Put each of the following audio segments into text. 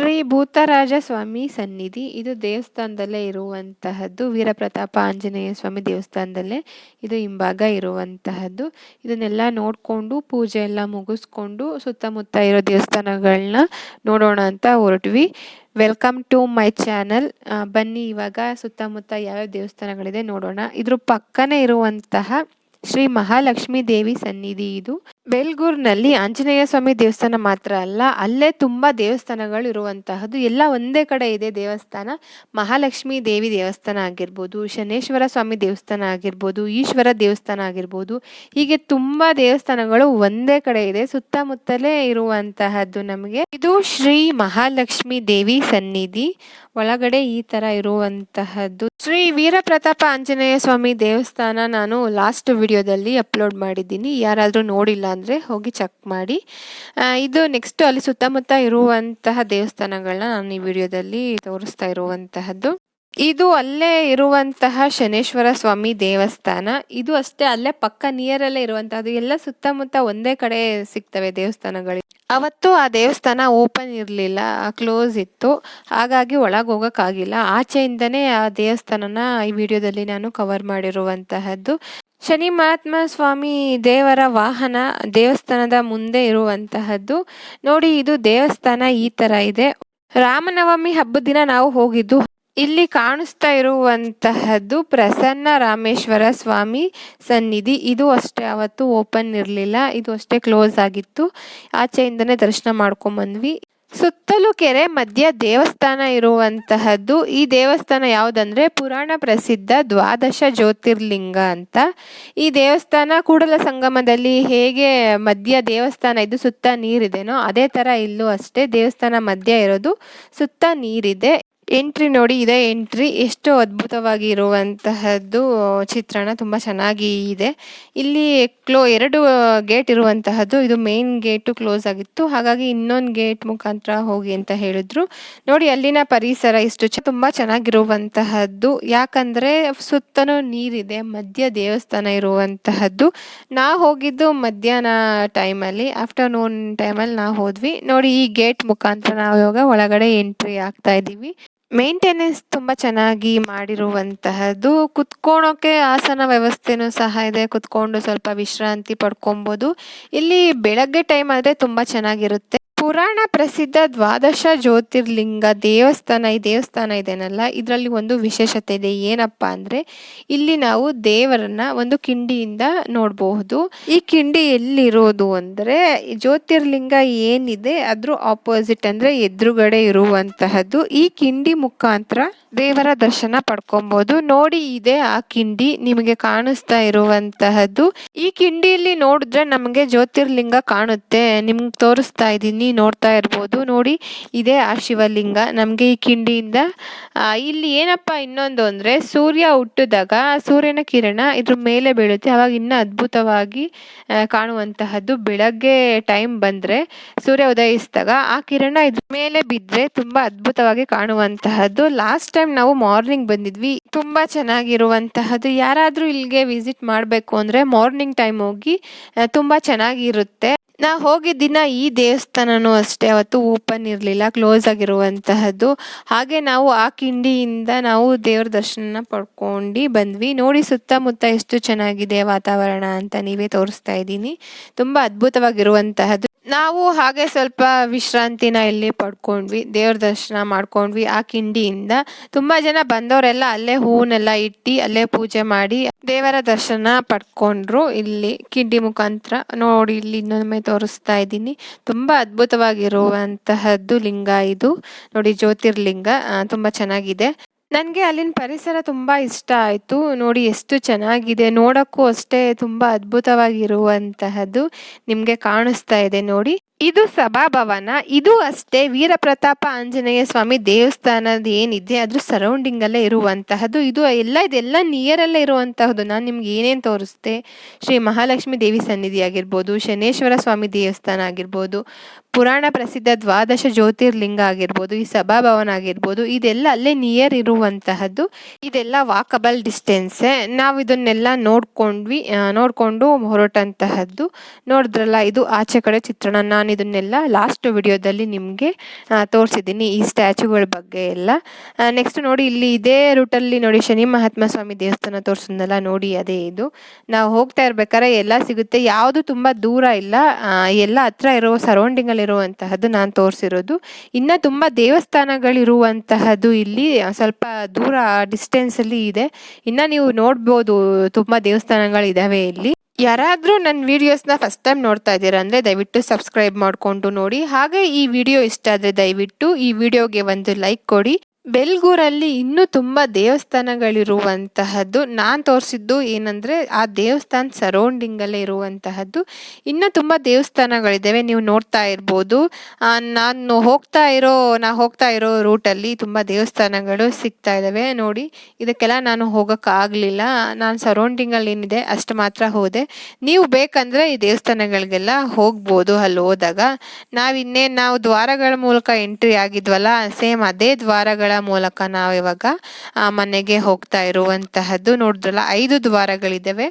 ಶ್ರೀ ಭೂತರಾಜ ಸ್ವಾಮಿ ಸನ್ನಿಧಿ. ಇದು ದೇವಸ್ಥಾನದಲ್ಲೇ ಇರುವಂತಹದ್ದು. ವೀರಪ್ರತಾಪ ಆಂಜನೇಯ ಸ್ವಾಮಿ ದೇವಸ್ಥಾನದಲ್ಲೇ ಇದು ಹಿಂಭಾಗ ಇರುವಂತಹದ್ದು. ಇದನ್ನೆಲ್ಲ ನೋಡಿಕೊಂಡು, ಪೂಜೆ ಎಲ್ಲ ಮುಗಿಸ್ಕೊಂಡು, ಸುತ್ತಮುತ್ತ ಇರೋ ದೇವಸ್ಥಾನಗಳನ್ನ ನೋಡೋಣ ಅಂತ ಹೊರಟ್ವಿ. ವೆಲ್ಕಮ್ ಟು ಮೈ ಚಾನಲ್ ಬನ್ನಿ ಇವಾಗ ಸುತ್ತಮುತ್ತ ಯಾವ್ಯಾವ ದೇವಸ್ಥಾನಗಳಿದೆ ನೋಡೋಣ. ಇದ್ರ ಪಕ್ಕನೇ ಇರುವಂತಹ ಶ್ರೀ ಮಹಾಲಕ್ಷ್ಮೀ ದೇವಿ ಸನ್ನಿಧಿ ಇದು. ಬೆಲ್ಗೂರ್ನಲ್ಲಿ ಆಂಜನೇಯ ಸ್ವಾಮಿ ದೇವಸ್ಥಾನ ಮಾತ್ರ ಅಲ್ಲ, ಅಲ್ಲೇ ತುಂಬ ದೇವಸ್ಥಾನಗಳು ಇರುವಂತಹದ್ದು. ಎಲ್ಲ ಒಂದೇ ಕಡೆ ಇದೆ ದೇವಸ್ಥಾನ. ಮಹಾಲಕ್ಷ್ಮಿ ದೇವಿ ದೇವಸ್ಥಾನ ಆಗಿರ್ಬೋದು, ಶನೇಶ್ವರ ಸ್ವಾಮಿ ದೇವಸ್ಥಾನ ಆಗಿರ್ಬೋದು, ಈಶ್ವರ ದೇವಸ್ಥಾನ ಆಗಿರ್ಬೋದು. ಹೀಗೆ ತುಂಬ ದೇವಸ್ಥಾನಗಳು ಒಂದೇ ಕಡೆ ಇದೆ, ಸುತ್ತಮುತ್ತಲೇ ಇರುವಂತಹದ್ದು ನಮಗೆ. ಇದು ಶ್ರೀ ಮಹಾಲಕ್ಷ್ಮಿ ದೇವಿ ಸನ್ನಿಧಿ. ಒಳಗಡೆ ಈ ತರ ಇರುವಂತಹದ್ದು. ಶ್ರೀ ವೀರಪ್ರತಾಪ ಆಂಜನೇಯ ಸ್ವಾಮಿ ದೇವಸ್ಥಾನ ನಾನು ಲಾಸ್ಟ್ ವಿಡಿಯೋದಲ್ಲಿ ಅಪ್ಲೋಡ್ ಮಾಡಿದ್ದೀನಿ. ಯಾರಾದರೂ ನೋಡಿಲ್ಲ ಅಂದರೆ ಹೋಗಿ ಚೆಕ್ ಮಾಡಿ. ಇದು ನೆಕ್ಸ್ಟ್ ಅಲ್ಲಿ ಸುತ್ತಮುತ್ತ ಇರುವಂತಹ ದೇವಸ್ಥಾನಗಳನ್ನ ನಾನು ಈ ವಿಡಿಯೋದಲ್ಲಿ ತೋರಿಸ್ತಾ ಇರುವಂತಹದ್ದು. ಇದು ಅಲ್ಲೇ ಇರುವಂತಹ ಶನೇಶ್ವರ ಸ್ವಾಮಿ ದೇವಸ್ಥಾನ. ಇದು ಅಷ್ಟೇ ಅಲ್ಲೇ ಪಕ್ಕ ನಿಯರಲ್ಲೇ ಇರುವಂತಹದ್ದು. ಎಲ್ಲ ಸುತ್ತಮುತ್ತ ಒಂದೇ ಕಡೆ ಸಿಗ್ತವೆ ದೇವಸ್ಥಾನಗಳು. ಅವತ್ತು ಆ ದೇವಸ್ಥಾನ ಓಪನ್ ಇರಲಿಲ್ಲ ಕ್ಲೋಸ್ ಇತ್ತು. ಹಾಗಾಗಿ ಒಳಗೆ ಹೋಗೋಕ್ಕಾಗಿಲ್ಲ. ಆಚೆಯಿಂದನೇ ಆ ದೇವಸ್ಥಾನನ ಈ ವಿಡಿಯೋದಲ್ಲಿ ನಾನು ಕವರ್ ಮಾಡಿರುವಂತಹದ್ದು. ಶನಿ ಮಹಾತ್ಮ ಸ್ವಾಮಿ ದೇವರ ವಾಹನ ದೇವಸ್ಥಾನದ ಮುಂದೆ ಇರುವಂತಹದ್ದು. ನೋಡಿ, ಇದು ದೇವಸ್ಥಾನ ಈ ತರ ಇದೆ. ರಾಮನವಮಿ ಹಬ್ಬದ ದಿನ ನಾವು ಹೋಗಿದ್ದು, ಇಲ್ಲಿ ಕಾಣಿಸ್ತಾ ಇರುವಂತಹದ್ದು ಪ್ರಸನ್ನ ರಾಮೇಶ್ವರ ಸ್ವಾಮಿ ಸನ್ನಿಧಿ. ಇದು ಅಷ್ಟೇ, ಅವತ್ತು ಓಪನ್ ಇರಲಿಲ್ಲ. ಇದು ಅಷ್ಟೇ ಕ್ಲೋಸ್ ಆಗಿತ್ತು. ಆಚೆಯಿಂದನೇ ದರ್ಶನ ಮಾಡ್ಕೊಂಬಂದ್ವಿ. ಸುತ್ತಲೂ ಕೆರೆ, ಮಧ್ಯ ದೇವಸ್ಥಾನ ಇರುವಂತಹದ್ದು. ಈ ದೇವಸ್ಥಾನ ಯಾವುದಂದ್ರೆ ಪುರಾಣ ಪ್ರಸಿದ್ಧ ದ್ವಾದಶ ಜ್ಯೋತಿರ್ಲಿಂಗ ಅಂತ. ಈ ದೇವಸ್ಥಾನ ಕೂಡಲ ಸಂಗಮದಲ್ಲಿ ಹೇಗೆ ಮಧ್ಯ ದೇವಸ್ಥಾನ ಇದು ಸುತ್ತ ನೀರಿದೆನೋ ಅದೇ ತರ ಇಲ್ಲೂ ಅಷ್ಟೇ ದೇವಸ್ಥಾನ ಮಧ್ಯ ಇರೋದು ಸುತ್ತ ನೀರಿದೆ. ಎಂಟ್ರಿ ನೋಡಿ, ಇದೆ ಎಂಟ್ರಿ. ಎಷ್ಟು ಅದ್ಭುತವಾಗಿ ಇರುವಂತಹದ್ದು ಚಿತ್ರಣ ತುಂಬ ಚೆನ್ನಾಗಿ ಇದೆ. ಇಲ್ಲಿ ಕ್ಲೋ, ಎರಡು ಗೇಟ್ ಇರುವಂತಹದ್ದು. ಇದು ಮೇನ್ ಗೇಟು ಕ್ಲೋಸ್ ಆಗಿತ್ತು. ಹಾಗಾಗಿ ಇನ್ನೊಂದು ಗೇಟ್ ಮುಖಾಂತರ ಹೋಗಿ ಅಂತ ಹೇಳಿದ್ರು. ನೋಡಿ, ಅಲ್ಲಿನ ಪರಿಸರ ಇಷ್ಟು ತುಂಬ ಚೆನ್ನಾಗಿರುವಂತಹದ್ದು. ಯಾಕಂದ್ರೆ ಸುತ್ತಲೂ ನೀರಿದೆ, ಮಧ್ಯ ದೇವಸ್ಥಾನ ಇರುವಂತಹದ್ದು. ನಾ ಹೋಗಿದ್ದು ಮಧ್ಯಾಹ್ನ ಟೈಮಲ್ಲಿ ಆಫ್ಟರ್ನೂನ್ ಟೈಮಲ್ಲಿ ನಾವು ಹೋದ್ವಿ. ನೋಡಿ, ಈ ಗೇಟ್ ಮುಖಾಂತರ ನಾವು ಇವಾಗ ಒಳಗಡೆ ಎಂಟ್ರಿ ಆಗ್ತಾ ಇದ್ದೀವಿ ಮೇಂಟೆನೆನ್ಸ್ ತುಂಬ ಚೆನ್ನಾಗಿ ಮಾಡಿರುವಂತಹದ್ದು. ಕುತ್ಕೊಳ್ಳೋಕೆ ಆಸನ ವ್ಯವಸ್ಥೆನೂ ಸಹ ಇದೆ. ಕುತ್ಕೊಂಡು ಸ್ವಲ್ಪ ವಿಶ್ರಾಂತಿ ಪಡ್ಕೊಬೋದು. ಇಲ್ಲಿ ಬೆಳಗ್ಗೆ ಟೈಮ್ ಆದರೆ ತುಂಬ ಚೆನ್ನಾಗಿರುತ್ತೆ. ಪುರಾಣ ಪ್ರಸಿದ್ಧ ದ್ವಾದಶ ಜ್ಯೋತಿರ್ಲಿಂಗ ದೇವಸ್ಥಾನ ಈ ದೇವಸ್ಥಾನ ಇದೆನಲ್ಲ? ಇದರಲ್ಲಿ ಒಂದು ವಿಶೇಷತೆ ಇದೆ. ಏನಪ್ಪಾ ಅಂದ್ರೆ ಇಲ್ಲಿ ನಾವು ದೇವರನ್ನ ಒಂದು ಕಿಂಡಿಯಿಂದ ನೋಡಬಹುದು. ಈ ಕಿಂಡಿ ಎಲ್ಲಿರೋದು ಅಂದ್ರೆ ಜ್ಯೋತಿರ್ಲಿಂಗ ಏನಿದೆ ಅದ್ರ ಆಪೋಸಿಟ್ ಅಂದ್ರೆ ಎದುರುಗಡೆ ಇರುವಂತಹದ್ದು. ಈ ಕಿಂಡಿ ಮುಖಾಂತರ ದೇವರ ದರ್ಶನ ಪಡ್ಕೊಬಹುದು ನೋಡಿ ಇದೆ ಆ ಕಿಂಡಿ ನಿಮಗೆ ಕಾಣಿಸ್ತಾ ಇರುವಂತಹದ್ದು. ಈ ಕಿಂಡಿಯಲ್ಲಿ ನೋಡಿದ್ರೆ ನಮಗೆ ಜ್ಯೋತಿರ್ಲಿಂಗ ಕಾಣುತ್ತೆ. ನಿಮ್ಗೆ ತೋರಿಸ್ತಾ ಇದ್ದೀನಿ. ನೋಡ್ತಾ ಇರ್ಬೋದು. ನೋಡಿ, ಇದೆ ಆ ಶಿವಲಿಂಗ. ನಮಗೆ ಈ ಕಿಂಡಿಯಿಂದ ಇಲ್ಲಿ ಏನಪ್ಪ ಇನ್ನೊಂದು ಅಂದರೆ, ಸೂರ್ಯ ಹುಟ್ಟಿದಾಗ ಸೂರ್ಯನ ಕಿರಣ ಇದ್ರ ಮೇಲೆ ಬೀಳುತ್ತೆ. ಅವಾಗ ಇನ್ನೂ ಅದ್ಭುತವಾಗಿ ಕಾಣುವಂತಹದ್ದು ಬೆಳಗ್ಗೆ ಟೈಮ್ ಬಂದರೆ, ಸೂರ್ಯ ಉದಯಿಸಿದಾಗ ಆ ಕಿರಣ ಇದ್ರ ಮೇಲೆ ಬಿದ್ದರೆ ತುಂಬ ಅದ್ಭುತವಾಗಿ ಕಾಣುವಂತಹದ್ದು. ಲಾಸ್ಟ್ ಟೈಮ್ ನಾವು ಮಾರ್ನಿಂಗ್ ಬಂದಿದ್ವಿ, ತುಂಬ ಚೆನ್ನಾಗಿರುವಂತಹದ್ದು. ಯಾರಾದರೂ ಇಲ್ಲಿಗೆ ವಿಸಿಟ್ ಮಾಡಬೇಕು ಅಂದರೆ ಮಾರ್ನಿಂಗ್ ಟೈಮ್ ಹೋಗಿ ತುಂಬ ಚೆನ್ನಾಗಿರುತ್ತೆ. ನಾ ಹೋಗಿದ್ದ ದಿನ ಈ ದೇವಸ್ಥಾನನೂ ಅಷ್ಟೇ, ಅವತ್ತು ಓಪನ್ ಇರಲಿಲ್ಲ, ಕ್ಲೋಸ್ ಆಗಿರುವಂತಹದ್ದು. ಹಾಗೆ ನಾವು ಆ ಕಿಂಡಿಯಿಂದ ನಾವು ದೇವ್ರ ದರ್ಶನ ಪಡ್ಕೊಂಡು ಬಂದ್ವಿ. ನೋಡಿ ಸುತ್ತಮುತ್ತ ಎಷ್ಟು ಚೆನ್ನಾಗಿದೆ ವಾತಾವರಣ ಅಂತ ನೀವೇ ತೋರಿಸ್ತಾ ಇದ್ದೀನಿ. ತುಂಬ ಅದ್ಭುತವಾಗಿರುವಂತಹದ್ದು. ನಾವು ಹಾಗೆ ಸ್ವಲ್ಪ ವಿಶ್ರಾಂತಿನ ಇಲ್ಲಿ ಪಡ್ಕೊಂಡ್ವಿ, ದೇವ್ರ ದರ್ಶನ ಮಾಡ್ಕೊಂಡ್ವಿ ಆ ಕಿಂಡಿಯಿಂದ. ತುಂಬಾ ಜನ ಬಂದವರೆಲ್ಲ ಅಲ್ಲೇ ಹೂವನ್ನೆಲ್ಲ ಇಟ್ಟು ಅಲ್ಲೇ ಪೂಜೆ ಮಾಡಿ ದೇವರ ದರ್ಶನ ಪಡ್ಕೊಂಡ್ರು. ಇಲ್ಲಿ ಕಿಂಡಿ ಮುಖಾಂತರ ನೋಡಿ ಇಲ್ಲಿ ಇನ್ನೊಮ್ಮೆ ತೋರಿಸ್ತಾ ಇದ್ದೀನಿ. ತುಂಬಾ ಅದ್ಭುತವಾಗಿರುವಂತಹದ್ದು ಲಿಂಗ ಇದು. ನೋಡಿ ಜ್ಯೋತಿರ್ಲಿಂಗ ತುಂಬಾ ಚೆನ್ನಾಗಿದೆ. ನನಗೆ ಅಲ್ಲಿನ ಪರಿಸರ ತುಂಬ ಇಷ್ಟ ಆಯಿತು. ನೋಡಿ ಎಷ್ಟು ಚೆನ್ನಾಗಿದೆ. ನೋಡೋಕ್ಕೂ ಅಷ್ಟೇ ತುಂಬ ಅದ್ಭುತವಾಗಿರುವಂತಹದ್ದು ನಿಮಗೆ ಕಾಣಿಸ್ತಾ ಇದೆ. ನೋಡಿ ಇದು ಸಭಾಭವನ, ಇದು ಅಷ್ಟೇ. ವೀರಪ್ರತಾಪ ಆಂಜನೇಯ ಸ್ವಾಮಿ ದೇವಸ್ಥಾನದ ಏನಿದೆ, ಅದ್ರ ಸರೌಂಡಿಂಗ್ ಅಲ್ಲೇ ಇರುವಂತಹದ್ದು. ಇದು ಎಲ್ಲ, ಇದೆಲ್ಲ ನಿಯರ್ ಅಲ್ಲೇ ಇರುವಂತಹದ್ದು. ನಾನು ನಿಮ್ಗೆ ಏನೇನು ತೋರಿಸ್ತೆ ಶ್ರೀ ಮಹಾಲಕ್ಷ್ಮಿ ದೇವಿ ಸನ್ನಿಧಿ ಆಗಿರ್ಬೋದು, ಶನೇಶ್ವರ ಸ್ವಾಮಿ ದೇವಸ್ಥಾನ ಆಗಿರ್ಬೋದು, ಪುರಾಣ ಪ್ರಸಿದ್ಧ ದ್ವಾದಶ ಜ್ಯೋತಿರ್ಲಿಂಗ ಆಗಿರ್ಬೋದು, ಈ ಸಭಾಭವನ ಆಗಿರ್ಬೋದು, ಇದೆಲ್ಲ ಅಲ್ಲೇ ನಿಯರ್ ಇರುವಂತಹದ್ದು. ಇದೆಲ್ಲ ವಾಕಬಲ್ ಡಿಸ್ಟೆನ್ಸೇ ನಾವು ಇದನ್ನೆಲ್ಲ ನೋಡ್ಕೊಂಡ್ವಿ ನೋಡಿಕೊಂಡು ಹೊರಟಂತಹದ್ದು. ನೋಡಿದ್ರಲ್ಲ, ಇದು ಆಚೆ ಕಡೆ ಚಿತ್ರಣ. ನಾನು ನಾನು ಇದನ್ನೆಲ್ಲ ಲಾಸ್ಟ್ ವಿಡಿಯೋದಲ್ಲಿ ನಿಮಗೆ ತೋರಿಸಿದ್ದೀನಿ ಈ ಸ್ಟ್ಯಾಚುಗಳ ಬಗ್ಗೆ ಎಲ್ಲ. ನೆಕ್ಸ್ಟ್ ನೋಡಿ ಇಲ್ಲಿ ಇದೇ ರೂಟಲ್ಲಿ ನೋಡಿ ಶನಿ ಮಹಾತ್ಮ ಸ್ವಾಮಿ ದೇವಸ್ಥಾನ ತೋರಿಸಿದ್ನಲ್ಲ ನೋಡಿ ಅದೇ ಇದು. ನಾವು ಹೋಗ್ತಾ ಇರ್ಬೇಕಾದ್ರೆ ಎಲ್ಲ ಸಿಗುತ್ತೆ. ಯಾವುದು ತುಂಬ ದೂರ ಇಲ್ಲ. ಎಲ್ಲ ಹತ್ರ ಇರೋ ಸರೌಂಡಿಂಗಲ್ಲಿರುವಂತಹದ್ದು ನಾನು ತೋರಿಸಿರೋದು. ಇನ್ನು ತುಂಬ ದೇವಸ್ಥಾನಗಳಿರುವಂತಹದ್ದು ಇಲ್ಲಿ ಸ್ವಲ್ಪ ದೂರ ಡಿಸ್ಟೆನ್ಸಲ್ಲಿ ಇದೆ. ಇನ್ನು ನೀವು ನೋಡ್ಬೋದು, ತುಂಬ ದೇವಸ್ಥಾನಗಳಿದ್ದಾವೆ ಇಲ್ಲಿ. ಯಾರಾದರೂ ನನ್ನ ವೀಡಿಯೋಸ್ನ ಫಸ್ಟ್ ಟೈಮ್ ನೋಡ್ತಾ ಇದ್ದೀರಾ ಅಂದರೆ ದಯವಿಟ್ಟು ಸಬ್ಸ್ಕ್ರೈಬ್ ಮಾಡಿಕೊಂಡು ನೋಡಿ. ಹಾಗೆ ಈ ವಿಡಿಯೋ ಇಷ್ಟ ಆದರೆ ದಯವಿಟ್ಟು ಈ ವಿಡಿಯೋಗೆ ಒಂದು ಲೈಕ್ ಕೊಡಿ. ಬೆಲ್ಗೂರಲ್ಲಿ ಇನ್ನೂ ತುಂಬ ದೇವಸ್ಥಾನಗಳಿರುವಂತಹದ್ದು, ನಾನು ತೋರಿಸಿದ್ದು ಏನಂದರೆ ಆ ದೇವಸ್ಥಾನ ಸರೌಂಡಿಂಗಲ್ಲೇ ಇರುವಂತಹದ್ದು. ಇನ್ನೂ ತುಂಬ ದೇವಸ್ಥಾನಗಳಿದ್ದಾವೆ, ನೀವು ನೋಡ್ತಾ ಇರ್ಬೋದು. ನಾನು ಹೋಗ್ತಾ ಇರೋ, ನಾ ಹೋಗ್ತಾ ಇರೋ ರೂಟಲ್ಲಿ ತುಂಬ ದೇವಸ್ಥಾನಗಳು ಸಿಗ್ತಾ ಇದ್ದಾವೆ. ನೋಡಿ, ಇದಕ್ಕೆಲ್ಲ ನಾನು ಹೋಗೋಕ್ಕಾಗಲಿಲ್ಲ ನಾನು ಸರೌಂಡಿಂಗಲ್ಲಿ ಏನಿದೆ, ಅಷ್ಟು ಮಾತ್ರ ಹೋದೆ. ನೀವು ಬೇಕಂದರೆ ಈ ದೇವಸ್ಥಾನಗಳಿಗೆಲ್ಲ ಹೋಗ್ಬೋದು ಅಲ್ಲಿ ಹೋದಾಗ. ನಾವು ಇನ್ನೇನು ನಾವು ದ್ವಾರಗಳ ಮೂಲಕ ಎಂಟ್ರಿ ಆಗಿದ್ವಲ್ಲ, ಸೇಮ್ ಅದೇ ದ್ವಾರಗಳ ಮೂಲಕ ನಾವು ಇವಾಗ ಆ, ಮನೆಗೆ ಹೋಗ್ತಾ ಇರುವಂತಹದ್ದು ನೋಡಿದ್ರಲ್ಲ ಐದು ದ್ವಾರಗಳಿದ್ದಾವೆ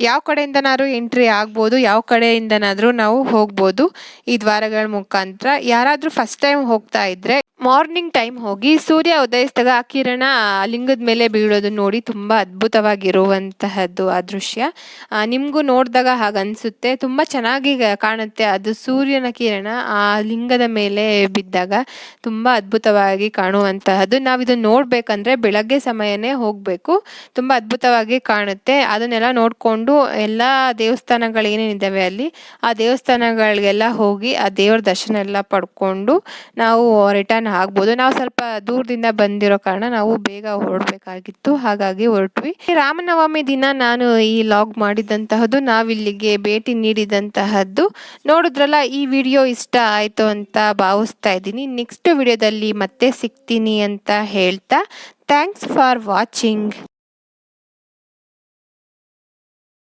ಯಾವ ಕಡೆಯಿಂದನಾದ್ರೂ ಎಂಟ್ರಿ ಆಗ್ಬೋದು ಯಾವ ಕಡೆಯಿಂದನಾದ್ರೂ ನಾವು ಹೋಗ್ಬೋದು ಈ ದ್ವಾರಗಳ ಮುಖಾಂತರ. ಯಾರಾದರೂ ಫಸ್ಟ್ ಟೈಮ್ ಹೋಗ್ತಾ ಇದ್ರೆ ಮಾರ್ನಿಂಗ್ ಟೈಮ್ ಹೋಗಿ ಸೂರ್ಯ ಉದಯಿಸಿದಾಗ ಆ ಕಿರಣ ಲಿಂಗದ ಮೇಲೆ ಬೀಳೋದು ನೋಡಿ ತುಂಬ ಅದ್ಭುತವಾಗಿರುವಂತಹದ್ದು ಆ ದೃಶ್ಯ. ನಿಮಗೂ ನೋಡಿದಾಗ ಹಾಗನ್ಸುತ್ತೆ ತುಂಬ ಚೆನ್ನಾಗಿ ಕಾಣುತ್ತೆ ಅದು ಸೂರ್ಯನ ಕಿರಣ ಆ ಲಿಂಗದ ಮೇಲೆ ಬಿದ್ದಾಗ. ತುಂಬ ಅದ್ಭುತವಾಗಿ ಕಾಣುವಂತಹದ್ದು. ನಾವು ಇದನ್ನು ನೋಡಬೇಕಂದ್ರೆ ಬೆಳಗ್ಗೆ ಸಮಯನೇ ಹೋಗಬೇಕು. ತುಂಬ ಅದ್ಭುತವಾಗಿ ಕಾಣುತ್ತೆ. ಅದನ್ನೆಲ್ಲ ನೋಡಿಕೊಂಡು ಎಲ್ಲ ದೇವಸ್ಥಾನಗಳು ಏನೇನಿದ್ದಾವೆ ಅಲ್ಲಿ, ಆ ದೇವಸ್ಥಾನಗಳಿಗೆಲ್ಲ ಹೋಗಿ ಆ ದೇವರ ದರ್ಶನ ಎಲ್ಲ ಪಡ್ಕೊಂಡು ನಾವು ರಿಟರ್ನ್ ಆಗ್ಬೋದು. ನಾವು ಸ್ವಲ್ಪ ದೂರದಿಂದ ಬಂದಿರೋ ಕಾರಣ ನಾವು ಬೇಗ ಹೊರಡಬೇಕಾಗಿತ್ತು. ಹಾಗಾಗಿ ಹೊರಟ್ವಿ. ರಾಮನವಮಿ ದಿನ ನಾನು ಈ ಲಾಗ್ ಮಾಡಿದಂತಹದ್ದು, ನಾವಿಲ್ಲಿಗೆ ಭೇಟಿ ನೀಡಿದಂತಹದ್ದು. ನೋಡಿದ್ರಲ್ಲ, ಈ ವಿಡಿಯೋ ಇಷ್ಟ ಆಯಿತು ಅಂತ ಭಾವಿಸ್ತಾ ಇದ್ದೀನಿ. ನೆಕ್ಸ್ಟ್ ವಿಡಿಯೋದಲ್ಲಿ ಮತ್ತೆ ಸಿಗ್ತೀನಿ ಅಂತ ಹೇಳ್ತಾ ಥ್ಯಾಂಕ್ಸ್ ಫಾರ್ ವಾಚಿಂಗ್